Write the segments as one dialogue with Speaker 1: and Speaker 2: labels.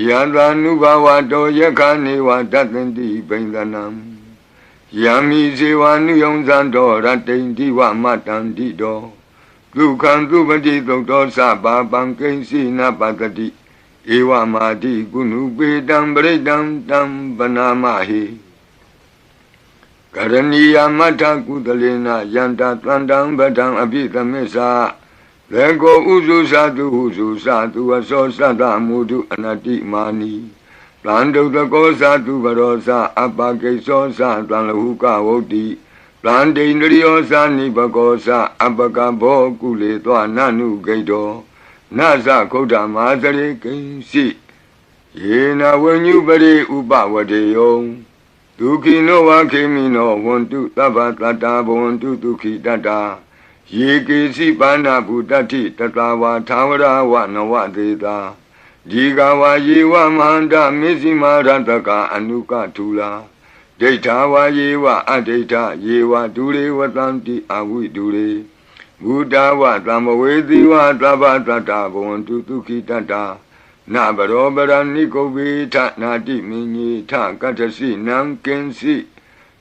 Speaker 1: ယံသာနုဘဝတောယက္ခနေဝတတ္တန္တိဘိန္ဒနံယံမိဇေဝနုယုံဇံတော်ရတ္တိန္တိဝမတ္တန္တိတော်ဒုက္ခံသူပတိသုတ်တော်သဗ္ဗပံကိဉ္စီနပတ္တိဧဝမာတိကုဏုပေတံပရိတံတံပနာမဟိကရဏီယမတ္ထကုသလေနယန္တာတန္တံပဒံအပိသမစ္ဆာ လေကိုဥစုသတုဟုစုသတုအစောသတ္တမုဒုအနတိမာနီတန္တုတကောသတုဘရောသအပကိသောသတံလဟုကဝုတ်တိတန္တိန္ဒရိယောသနိဘကောသအပကဘောကုလေသောနနုဂိတောနသခုဒ္ဓမာသရေကိဉ္စီယေနဝဉ္ညုပရိဥပဝတေယောဒုခိနောဝခေမိနောဝန္တုသဗ္ဗတတ္တာဘဝန္တုဒုခိတတ္တာ ယေကေစီပါဏဗုတ္တိတတဝါသာဝရဝနဝသေတာဒီကဝါယေဝမန္တမစ္စည်းမာရတကအနုကထူလာဒိဋ္ဌာဝါယေဝအဒိဋ္ဌယေဝဒုရေဝတံတိအဝိဒုရေဘုဒ္ဓဝသံမဝေတိဝသဗ္ဗတတ္တဘဝန္တုဒုခိတတ္တာနဘရောပရဏိကုဗေထနာတိမင်းကြီးထကတ္တစီနံကင်စီ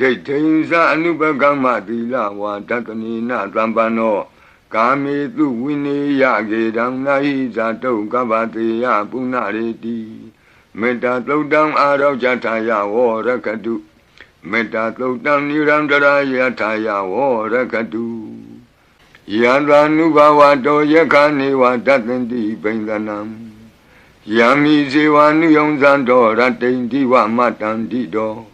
Speaker 1: ဒိဋ္ဌိဉ္စအနုပကမ္မသီလဝါတတနိနသံပန္နောကာမေတုဝိနေယကေတံနာဟိဇာတုကဗ္ဗတေယပုဏ္ဏရေတိမေတ္တာသုတ်တံအာရောဇထာယဝရကတုမေတ္တာသုတ်တံနိရန္တရာယထာယဝရကတုယံသာနုဘဝတောယက္ခနေဝတတ္တန္တိဘိန္ဒနံယံမိဇေဝနုယုံဇံတော်ရတ္တိန္တိဝမတ္တန္တိတော်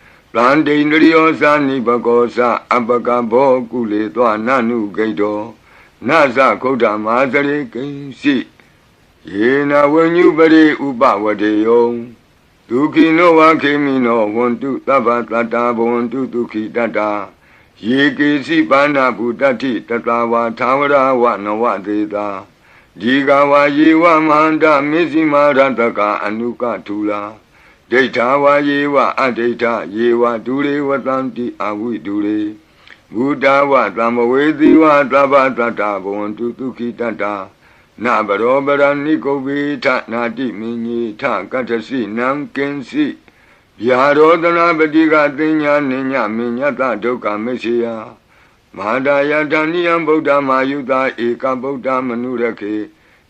Speaker 1: တန္တိန္ဒရိယောသနိဘကောသအပကဘောကုလေသောနနုဂိတောနသခုဒ္ဓမာသရေကိဉ္စီယေနဝဉ္ညုပရိဥပဝတေယောဒုခိနောဝခေမိနောဝန္တုသဗ္ဗတတ္တာဘဝန္တုဒုခိတတ္တာယေကေစီပါဏဗုတ္တိတတဝါသာဝရဝနဝသေတာဒီကဝါယေဝမန္တမစ္စည်းမာရတကအနုကထူလာ ဒိဋ္ဌာဝါယေဝအဒိဋ္ဌယေဝဒုရေဝတံတိအဝိဒုရေဘုဒ္ဓဝသံမဝေတိဝသဗ္ဗတတ္တဘဝန္တုဒုခိတတ္တာနဘရောပရဏိကုဗေထနာတိမင်းကြီးထကတ္တစီနံကင်စီဗျာရောတနာပတိကသင်ညာနိညာမညတဒုက္ခမရှိယမဟာဒယတဏိယံဗုဒ္ဓမာယုတာဧကဗုဒ္ဓမနုရခေ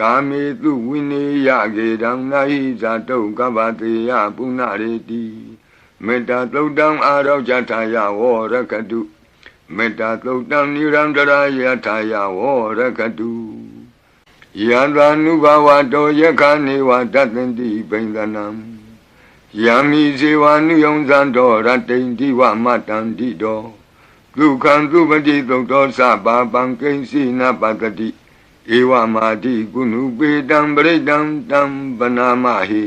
Speaker 1: ကာမေတုဝိနေယကေတံနာဟိဇာတုကဗ္ဗတေယပုဏ္ဏရေတိမေတ္တာသုတ်တံအာရောဇထာယဝရကတုမေတ္တာသုတ်တံနိရန္တရာယထာယဝရကတုယံသာနုဘဝတောယက္ခနေဝတတ္တန္တိဘိန္ဒနံယံမိဇေဝနုယုံဇံတော်ရတ္တိန္တိဝမတန္တိတော်ဒုက္ခံသူပတိသုတ်တော်သဗ္ဗပံကိဉ္စီနပတတိ ဧဝမာတိကုဏုပေတံပရိတံတံပနာမဟိ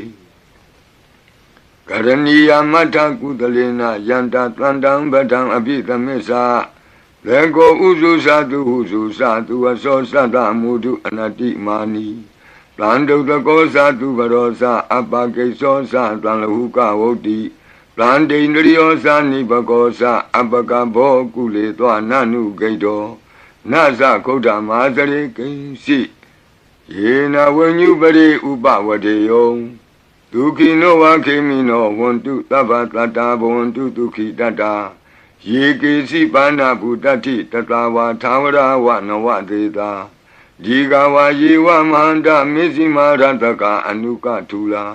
Speaker 1: ကရဏီယမတ္ထကုသလေနယန္တာတန္တံပဒံအပိသမစ္ဆာလေကိုဥစုသတုဟုစုသတုအစောသတ္တမုဒုအနတိမာနီတန္တုတကောသတုဘရောသအပကိသောသတံလဟုကဝုတ်တိတန္တိန္ဒရိယောသနိဘကောသအပကဘောကုလေသောနနုဂိတော နနသခုဒ္ဓမာသရေကိဉ္စီယေနဝဉ္ညုပရိဥပဝတေယောဒုက္ခိနောဝခေမိနောဝန္တုသဗ္ဗတတ္တာဘဝန္တုဒုက္ခိတတ္တာယေကေစီပါဏဗုတ္တိတတဝါသာဝရဝနဝတေတာဒီကဝါယေဝမဟန္တမေဇိမာရတကအနုကထူလာ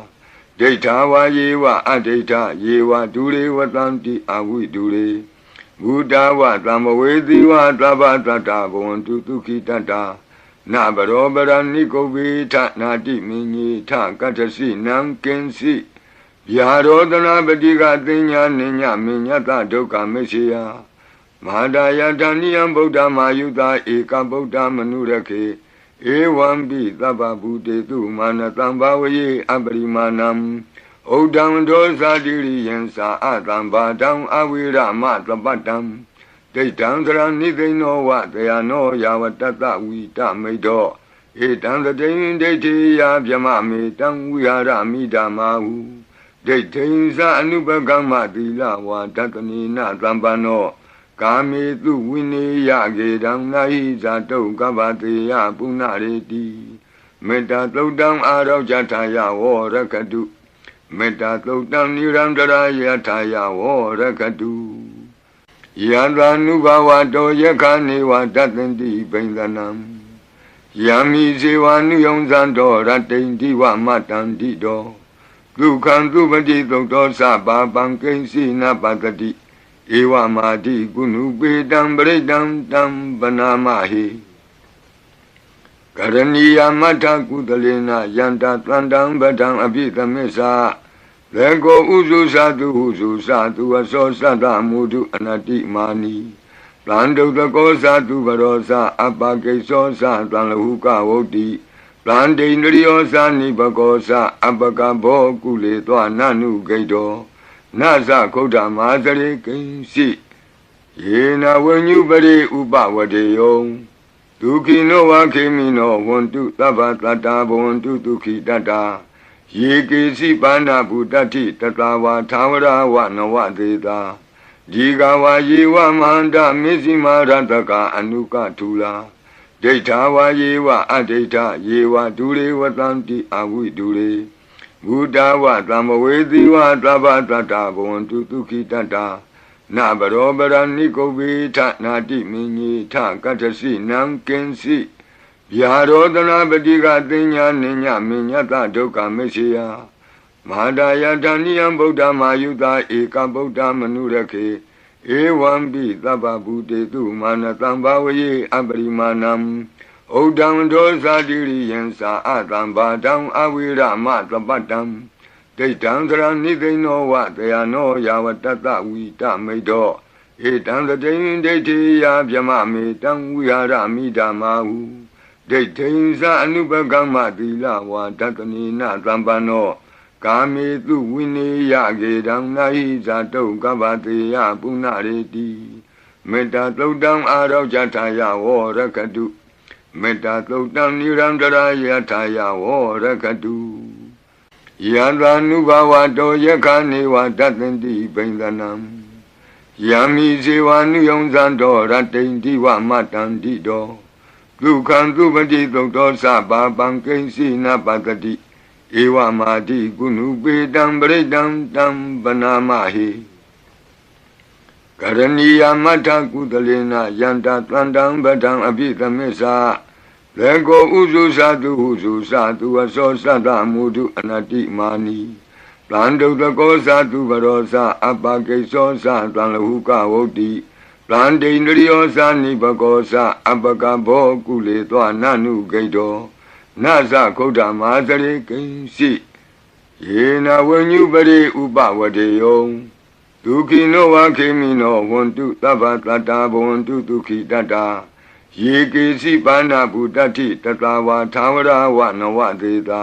Speaker 1: ဒိဋ္ဌာဝါယေဝအဒိဋ္ဌယေဝဒုရေဝတံတိအဝိဒုရေ ဘုဒ္ဓဝသံမဝေတိဝသဗ္ဗတတ္တာဘဝန္တုဒုက္ခိတတ္တာနဘရောပရဏိကုဗ္ဗေထနာတိမင်းကြီးထကတ္ထစီနံကင်စီဗျာရောဒနာပတိကသိညာနိညမညတဒုက္ခမရှိယမဟာဒယတဏိယံဗုဒ္ဓမာယုတာဧကဗုဒ္ဓမနုရခေဧဝံပိသဗ္ဗဗုတေတုမာနတံဘာဝယေအပရိမာဏံ ဩဒံဒောဇာတိရိယံသာအတံဘာတံအဝိရမသပတ္တံဒိဋ္ဌံသရဏိသိဏောဝတယနောယာဝတတဝိတမိတ်တောဧတံတတိယဒိဋ္ဌိယဗျမမေတံဝိဟာရမိဓမ္မာဟုဒိဋ္ဌိသအနုပကမ္မသီလဝါတတနိနသံပန္နောကာမေတုဝိနေယကေတံနာဟိဇာတုကပ္ပတေယပုဏ္ဏရေတိမေတ္တာသုတ်တံအာရောဇထာယဝရကတု မေတ္တာသုတ်တံနိရန္တရာယထာယဝရကတုယံသာနုဘဝတောယခာနေဝတတ္တန္တိပိန္ဒနံယံမိဇေဝနုယုံဇံတော်ရတိန်တိဝမတံတိတော်ဒုက္ခံသူပတိသုတ်တော်စပါပံကိဉ္စီနပတတိဧဝမာတိကုဏုပေတံပရိတံတံပနာမဟိ ကရဏီယမထကုသလေနယန္တတန္တံပဒံအပိသမစ္ဆာလေကိုဥစုသတုဟုစုသတုအစောသတ္တမုဒုအနတိမာနီတန်တုတကောသတုဘရောသအပကိသောသတံလဟုကဝုတ်တိတန်တိန္ဒရိယောသနိဘကောသအပကဘောကုလေသောနနုဂိတောနသခုဒ္ဓမာသရေကိဉ္စီယေနဝဉ္ညုပရိဥပဝတေယော ဒုက္ခိနောဝခေမိနောဝန္တုသဗ္ဗတတ္တာဘဝန္တုဒုက္ခိတတ္တာယေကေစီပါဏဗုတ္တိတတဝါသာဝရဝနဝသေတာဒီကဝါယေဝမဟန္တမေဇိမာရတကအနုကထူလာဒိဋ္ဌာဝါယေဝအဒိဋ္ဌယေဝဒုရေဝတံတိအဝိဒုရေဘုဒ္ဓဝသံမဝေတိဝသဗ္ဗတတ္တာဘဝန္တုဒုက္ခိတတ္တာ နဘရောပရဏိကုဗ္ဗေထနာတိမင်းကြီးထကတ္ထစီနံကင်စီဗျာရောဒနာပတိကသိညာနိညမညတဒုက္ခမရှိယမဟာဒယတဏိယံဗုဒ္ဓမာယုတာဧကဗုဒ္ဓမနုရခေဧဝံပိသဗ္ဗဗုတေတုမာနတံဘာဝယေအပရိမာဏံဩဒံဒောဇာတိရိယံသာအတံဘာတံအဝိရမသပတ္တံ ဒိဋ္ဌံသရဏိသိဏောဝတယနောယာဝတတဝိတမိတ်တောဧတံတတိယဒိဋ္ဌိယဗျမမေတံဝိဟာရမိဓမ္မာဟုဒိဋ္ဌိသအနုပကမ္မသီလဝါတတနိနသံပန္နောကာမေတုဝိနေယကေတံနာဟိဇာတုကပ္ပတေယပုဏ္ဏရေတိမေတ္တာသုတ်တံအာရောဇထာယဝရကတုမေတ္တာသုတ်တံနိရန္တရာယထာယဝရကတု ယံသာနုဘဝတောယခာနေဝတတ္တန္တိပိန္ဒနံယံမိဇေဝနုယုံဇံတော်ရတိန်တိဝမတန္တိတော်ဒုက္ခံသူပတိသုတ်တော်စပါပံကိဉ္စီနပတတိဧဝမာတိကုဏုပေတံပရိတံတံပနာမဟိကရဏီယမထကုသလေနယန္တတန္တံပဒံအပိသမစ္ဆာ လေကိုဥစုသတုဟုစုသတုအစောသတ္တမုဒုအနတိမာနီတန်တုတကောသတုဘရောသအပကိသောသတံလဟုကဝုတ်တိတန်တိန္ဒရိယောသနိဘကောသအပကဘောကုလေသောနနုဂိတောနသခုဒ္ဓမာသရေကိဉ္စီယေနဝဉ္ညုပရိဥပဝတေယောဒုက္ခိနောဝခေမိနောဝန္တုသဗ္ဗတတ္တာဘဝန္တုဒုက္ခိတတ္တာ ယေကေစီပါဏဗုတ္တိတတဝါသာဝရဝနဝသေတာ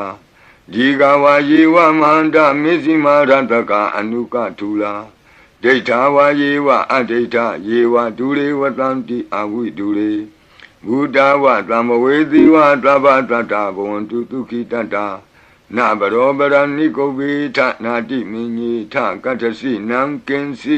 Speaker 1: ဒီကဝါယေဝမဟန္တမေဇိမာရတကအနုကထူလာဒိဋ္ဌာဝါယေဝအဒိဋ္ဌယေဝဒုရေဝတံတိအဝိဒုရေဘုဒ္ဓဝသံမဝေတိဝသဗ္ဗတတ္တဘဝန္တုဒုက္ခိတတ္တာနဘရောပရဏိကုဗ္ဗေထနာတိမင်းကြီးထကတ္တစီနံကင်စီ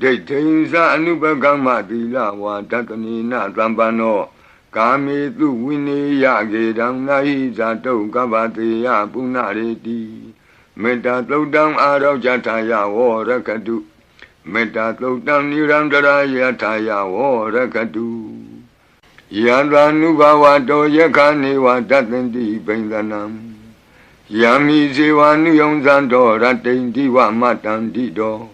Speaker 1: ဒိဋ္ဌိံသအနုပကမ္မသီလဝါဒတနိနသံပန္နောကာမေတုဝိနေယကေတံနာဟိဇာတုကပ္ပတေယပုဏ္ဏရေတိမေတ္တာသုတ်တံအာရောဇထာယဝရကတုမေတ္တာသုတ်တံနိရန္တရာယထာယဝရကတုယံသာနုဘဝတောယခာနေဝတတ္တန္တိပိန္ဒနံယံမိဇေဝနုယုံဇံတော်ရတိန်တိဝမတံတိတော်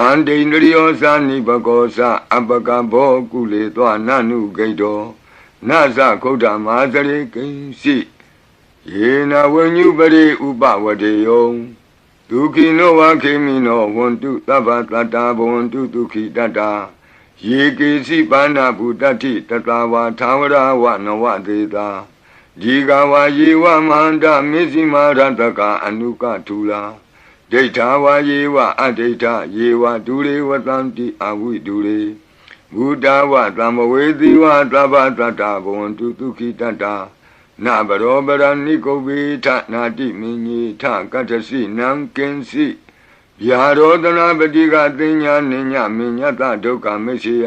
Speaker 1: တန်တိန္ဒရိယောသနိဘကောသအပကဘောကုလေသောနနုဂိတောနသခုဒ္ဓမာသရေကိဉ္စီယေနဝဉ္ညုပရိဥပဝတေယောဒုခိနောဝခေမိနောဝန္တုသဗ္ဗတတ္တာဘဝန္တုဒုခိတတ္တာယေကေစီပါဏဗုတ္တိတတဝါသာဝရဝနဝတေတာဒီကဝါယေဝမဟန္တမေဇိမာရတကအနုကထူလာ ဒိဋ္ဌာဝါယေဝအဒိဋ္ဌယေဝဒုရေဝတံတိအဝိဒုရေဘုဒ္ဓဝသံမဝေသီဝသဗ္ဗတတ္တဘဝန္တုဒုခိတတ္တာနဘရောပရဏိကုဗ္ဗေထနာတိမင်းကြီးထကတ္ထစီနံကင်စီဗျာရောတနာပတိကသိညာနိညာမညတဒုက္ခမရှိယ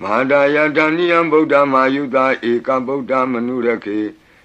Speaker 1: မဟာဒယတဏိယံဗုဒ္ဓမာယုတာဧကဗုဒ္ဓမနုရခေ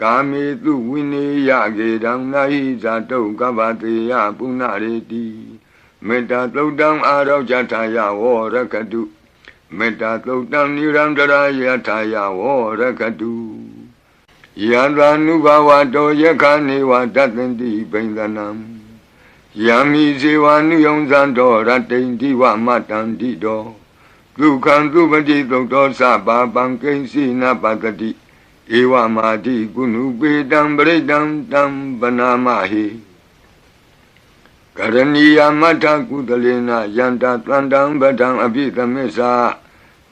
Speaker 1: ကာမေတုဝိနေယကေတံနာဟိဇာတုကပ္ပတေယပုဏ္ဏရေတိမေတ္တာသုတ်တံအာရောဇထာယဝရကတုမေတ္တာသုတ်တံနိရန္တရာယထာယဝရကတုယံသာနုဘဝတောယခာနေဝတတ္တန္တိပိန္ဒနံယံမိဇေဝနုယုံဇံတော်ရတိန်တိဝမတံတိတော်ဒုက္ခံသူပတိသုတ်တော်စပါပံကိဉ္စီနပတတိ ဧဝမာတိကုဏုပေတံပရိတံတံပနာမဟိကရဏီယမထကုသလေနယန္တတန္တံပဒံအပိသမစ္ဆာ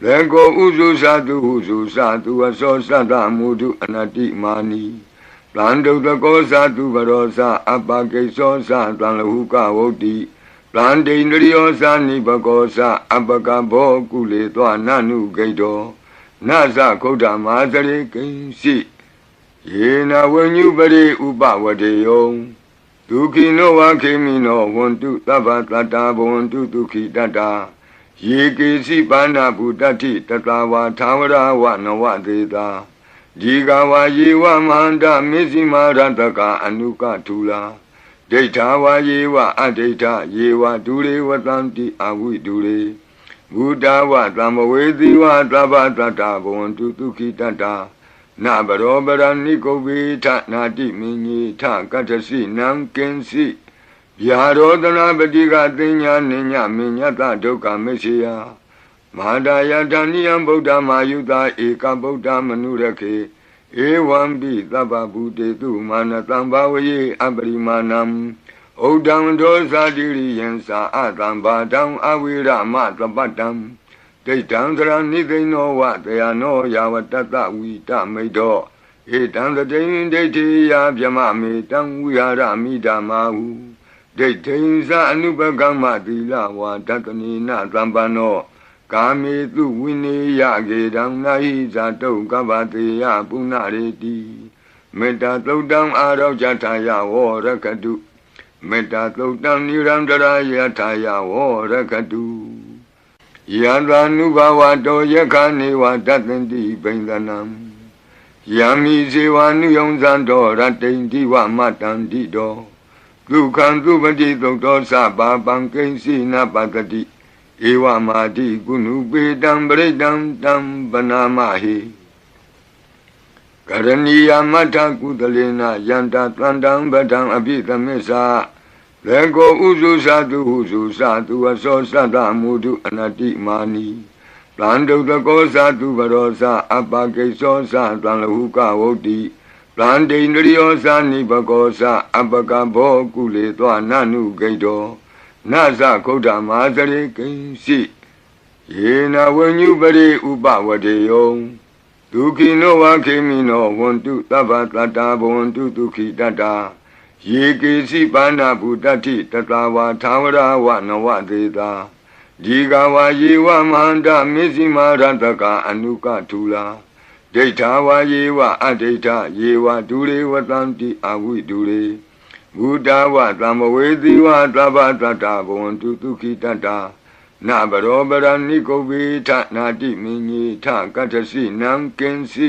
Speaker 1: လေကိုဥစုသတုဟုစုသတုအစောသတ္တမုဒုအနတိမာနီတန်တုတကောသတုဘရောသအပကိသောသတံလဟုကဝုတ်တိတန်တိန္ဒရိယောသနိဘကောသအပကဘောကုလေသောနနုဂိတော နသခုဒ္ဓမာသရေကိဉ္စီယေနဝဉ္ညုပရိဥပဝတေယောဒုခိနောဝခေမိနောဝန္တုသဗ္ဗတတ္တာဘဝန္တုဒုခိတတ္တာယေကေစီပါဏဗုတ္တိတတဝါသာဝရဝနဝသေတာဒီကဝါယေဝမန္တမေဇိမာရတကအနုကထူလာဒိဋ္ဌာဝါယေဝအဒိဋ္ဌယေဝဒုရေဝတံတိအဝိဒုရေ ဘုဒ္ဓဝသံဝေသီဝသဗ္ဗတတ္တဘဝန္တုဒုခိတတ္တာနဘရောပရဏိကုဗ္ဗေထနာတိမင်းကြီးထကတ္ထစီနံကင်စီဗျာရောတနာပတိကသိညာနိညာမညတဒုက္ခမရှိယမဟာဒယတဏိယံဗုဒ္ဓမာယုတာဧကဗုဒ္ဓမနုရခေဧဝံပိသဗ္ဗဗုတေတုမာနတံဘာဝယေအပရိမာဏံ ဩဒံဒောဇာတိရိယံသာအတံဘာတံအဝိရမသပတ္တံဒိဋ္ဌံသရဏိသိဏောဝတယနောယာဝတတ္တဝိတမိတ်တော်ဧတံတတိန်ဒိဋ္ဌိယဗျမမေတံဝိဟာရမိဓမ္မာဟုဒိဋ္ဌိံသအနုပကမ္မသီလဝါတတနိနသံပန္နောကာမေတုဝိနေယကေတံနာဟိဇာတုကပ္ပတေယပုဏ္ဏရေတိမေတ္တာသုတ်တံအာရောကြထာယဝောရကတု မေတ္တာသုတ်တံနိရန္တရာယထာယဝောရကတုယံသာနုဘဝတောယခာနေဝတတန္တိဘိန္ဒနံယံမိဇေဝနုယုံဇံတော်ရတိန်တိဝမတန္တိတောဒုက္ခံသူပတိသုတ်တော်စပါပံကိဉ္စီနပတတိဧဝမာတိကုဏုပေတံပရိတံတံပနာမဟိကရဏီယမထကုသလေနယန္တာတန္တံပဒံအပိသမစ္စာ လေကိုဥစုသတုဟုစုသတုအသောသတ္တမုဒုအနတိမာနီတန်တုတကောသတုဘရောသအပကိသောသတံလဟုကဝုတ်တိတန်တိန္ဒရိယောသနိဘကောသအပကဘောကုလေသောနနုဂိတောနသခုဒ္ဓမာသရေကိဉ္စီယေနဝဉ္ညုပရိဥပဝတေယောဒုက္ခိနောဝခေမိနောဝန္တုသဗ္ဗတတ္တာဘဝန္တုဒုက္ခိတတ္တာ ယေကေစီပါဏဗုတ္တိတတဝါသာဝရဝနဝသေတာဒီကဝါယေဝမန္တမေဇိမာရတကအနုကထူလာဒိဋ္ဌာဝါယေဝအဒိဋ္ဌယေဝဒုရေဝတံတိအဝိဒုရေဘုဒ္ဓဝသမ္မဝေသီဝသဗ္ဗတတ္တာဘဝန္တုဒုက္ခိတတ္တာနဗရောပရဏိကုဗေထနာတိမင်းကြီးထကတ္ထစီနံကင်စီ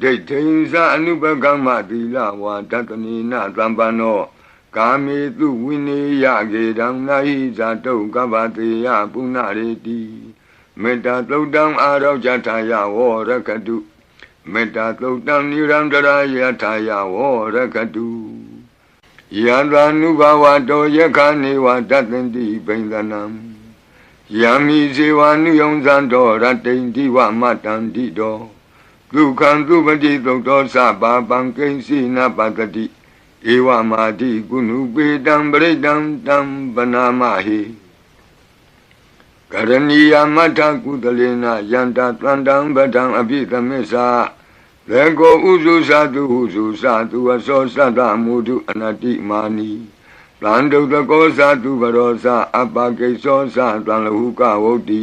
Speaker 1: ဒိဋ္ဌိဉ္စအနုပကမ္မသီလဝါတတနိနသံပန္နောကာမေတုဝိနေယကေတံနာဟိဇာတုကဗ္ဗတေယပုဏ္ဏရေတိမေတ္တာသုတ်တံအာရောကြထာယဝောရကတုမေတ္တာသုတ်တံနိရန္တရာယထာယဝောရကတုယံသာနုဘဝတောယခာနေဝတတန္တိဘိန္ဒနံယံမိဇေဝနုယုံဇံတော်ရတိန်တိဝမတန္တိတော ဒုက္ခံသူပတိသုတ်တော်စပါပံကိဉ္စီနပတတိဧဝမာတိကုဏုပေတံပရိတံတံပနာမဟိကရဏီယမထကုသလေနယန္တာတန္တံပဒံအပိသမစ္စာလေကိုဥစုသတုဟုစုသတုအသောသတ္တမုဒုအနတိမာနီတန်တုတကောသတုဘရောသအပကိသောသတံလဟုကဝုတ်တိ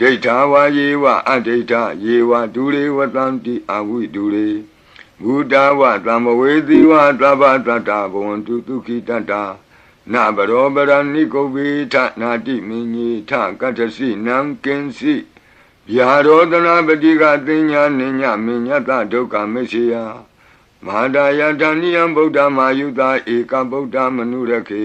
Speaker 1: ဒိဋ္ဌာဝါယေဝအဒိဋ္ဌယေဝဒုရေဝတံတိအဝိဒုရေဘုဒ္ဓဝသမ္မဝေသီဝသဗ္ဗတတ္တဘဝန္တုဒုက္ခိတတ္တာနဘရောပရဏိကုဗေထနာတိမင်းကြီးထကတ္ထစီနံကင်စီဗျာရောဒနာပတိကသိညာနိညာမညတဒုက္ခမရှိယမဟာဒယတဏိယံဗုဒ္ဓမာယုတာဧကဗုဒ္ဓမနုရခေ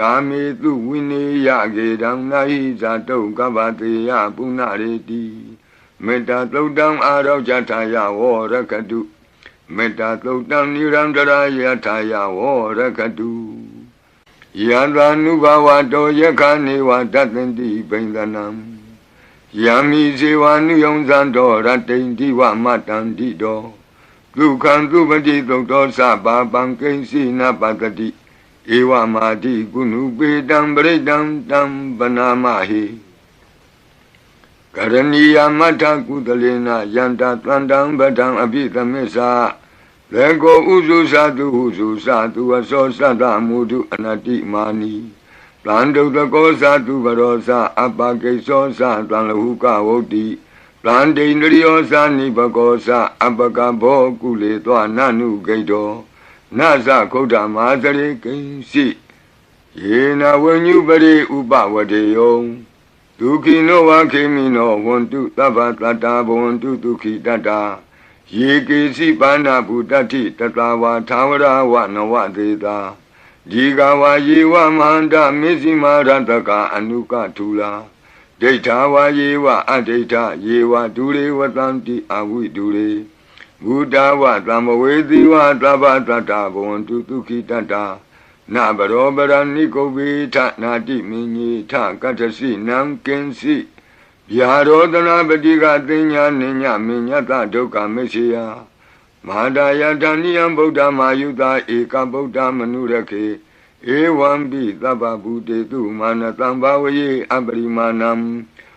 Speaker 1: ကာမေတုဝိနေယကေတံနာဟိဇာတုကဗ္ဗတေယပုဏ္ဏရေတိမေတ္တာသုတ်တံအာရောကြထာယဝောရကတုမေတ္တာသုတ်တံနိရန္တရာယထာယဝောရကတုယံသာနုဘဝတောယခာနေဝတတန္တိဘိန္ဒနံယံမိဇေဝနုယုံဇံတော်ရတိန်တိဝမတန္တိတောဒုက္ခံသူပတိသုတ်တော်စပါပံကိဉ္စီနပတတိ ဧဝမာတိကုဏုပေတံပရိတံတံပနာမဟိကရဏီယမထကုသလေနယန္တာတန္တံပဒံအပိသမစ္စာလေကိုဥစုသတုဟုစုသတုအသောသတ္တမုဒုအနတိမာနီတန်တုတကောသာသူဘရောသာအပကိသောသာတန်လဟုကဝုတ်တိတန်ဒိန္ဒရိယောသာနိဘကောသာအပကဘောကုလေသောနနုဂိတော နသခုဒ္ဓမာသရေကိဉ္စီယေနဝညုပရိဥပဝတေယောဒုခိနောဝခေမိနောဝန္တုသဗ္ဗတတ္တာဘဝန္တုဒုခိတတ္တာယေကေစီပါဏဗုတ္တိတတဝါသာဝရဝနဝသေတာဒီကဝါယေဝမန္တမေဇိမာရတကအနုကထူလာဒိဋ္ဌာဝါယေဝအဒိဋ္ဌယေဝဒူရေဝတံတိအဝိဒူရေ ဘုဒ္ဓဝသံမဝေသီဝသဗ္ဗတတ္တာဘဝန္တုဒုခိတတ္တာနဗရောပရဏိကုဗ္ဗေထနာတိမင်းကြီးထကတ္တစီနံကင်စီဗျာရောဒနာပတိကသိညာနိညမညတဒုက္ခမရှိယမဟာဒယတဏိယံဗုဒ္ဓမာယုတာဧကဗုဒ္ဓမနုရခေဧဝံပိသဗ္ဗဗုတေတုမာနတံဘာဝယေအပရိမာဏံ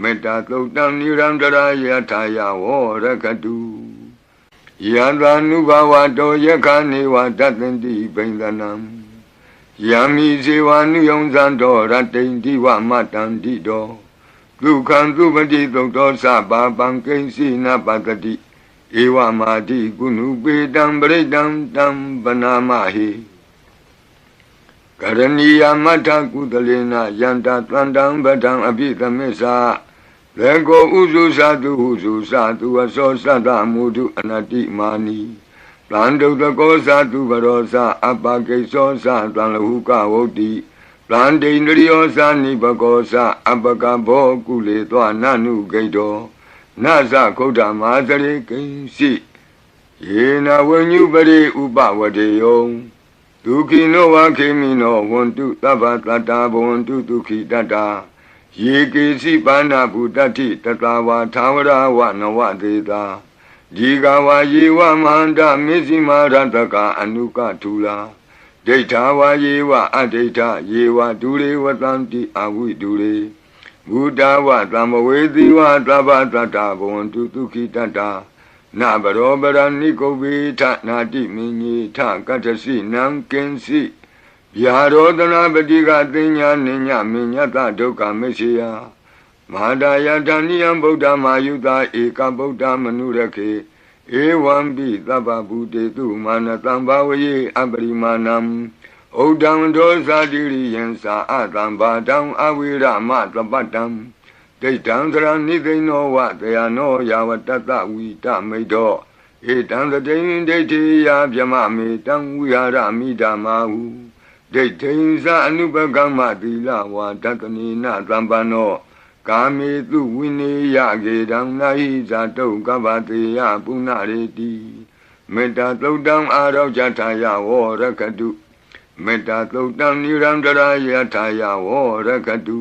Speaker 1: မေတ္တာသုတ်တံနိရန္တရာယထာယဝရကတုယံသာနုဘဝတောယခာနေဝတတန္တိဘိန္ဒနံယံမိဇေဝနုယုံဇံတော်ရတိန်ဒီဝမတန္တိတော်ဒုက္ခံသူပတိသုတ်တော်သဘာပံကိဉ္စီနပတတိဧဝမာတိကုဏုပေတံပရိတံတံပနာမဟိ ကရဏီယမထကုသလေနယန္တသန္တံပဒံအပိသမစ္စာလေကိုဥစုသတုဟုစုသတုအသောသတ္တမုဒုအနတိမာနီတန်တုတကောသတုဘရောသအပကိသောသတံလဟုကဝုတ်တိတန်ဒိန္ဒရိယောသနိဘကောသအပကဘောကုလေသောနနုဂိတောနသခုဒ္ဓမာသရေကိဉ္စီယေနဝညုပရိဥပဝတေယော ဒုခိနောဝခေမိနောဝန္တုသဗ္ဗတတ္တာဘဝန္တုဒုခိတတ္တာယေကေစီပါဏဗုတ္တိတတဝါသာဝရဝနဝသေတာဒီကဝါယေဝမန္တမေဇိမာရတကအနုကထူလာဒိဋ္ဌာဝါယေဝအဒိဋ္ဌယေဝဒူရေဝတံတိအဝိဒူရေဘုဒ္ဓဝသံမဝေသီဝသဗ္ဗတတ္တဘဝန္တုဒုခိတတ္တာ နဗရောပရဏိကုဗ္ဗေထနာတိမင်းကြီးထကတ္တစီနံကင်စီဗျာရောဒနာပတိကသိညာနိညမညတဒုက္ခမရှိယမဟာဒယတဏိယံဗုဒ္ဓမာယုတာဧကဗုဒ္ဓမနုရခေဧဝံပိသဗ္ဗဗုတေတုမာနတံဘာဝယေအပရိမာဏံဩဒံဒောဇာတိရိယံသာအတံဘာတံအဝိရမသပတ္တံ ဒိဋ္ဌံသရဏိသိနောဝတယနောယာဝတတဝိတမိတောဧတံသတိန်ဒိဋ္ဌိယဗျမမေတံဝိဟာရမိဓမ္မာဟုဒိဋ္ဌိဉ္စအနုပကမ္မသီလဝါတတနိနသံပနောကာမေတုဝိနေယကေတံနာဟိဇာတုကပ္ပတေယပုဏ္ဏရေတိမေတ္တာသုတ်တံအာရောဇထာယဝရကတုမေတ္တာသုတ်တံနိရန္တရာယထာယဝရကတု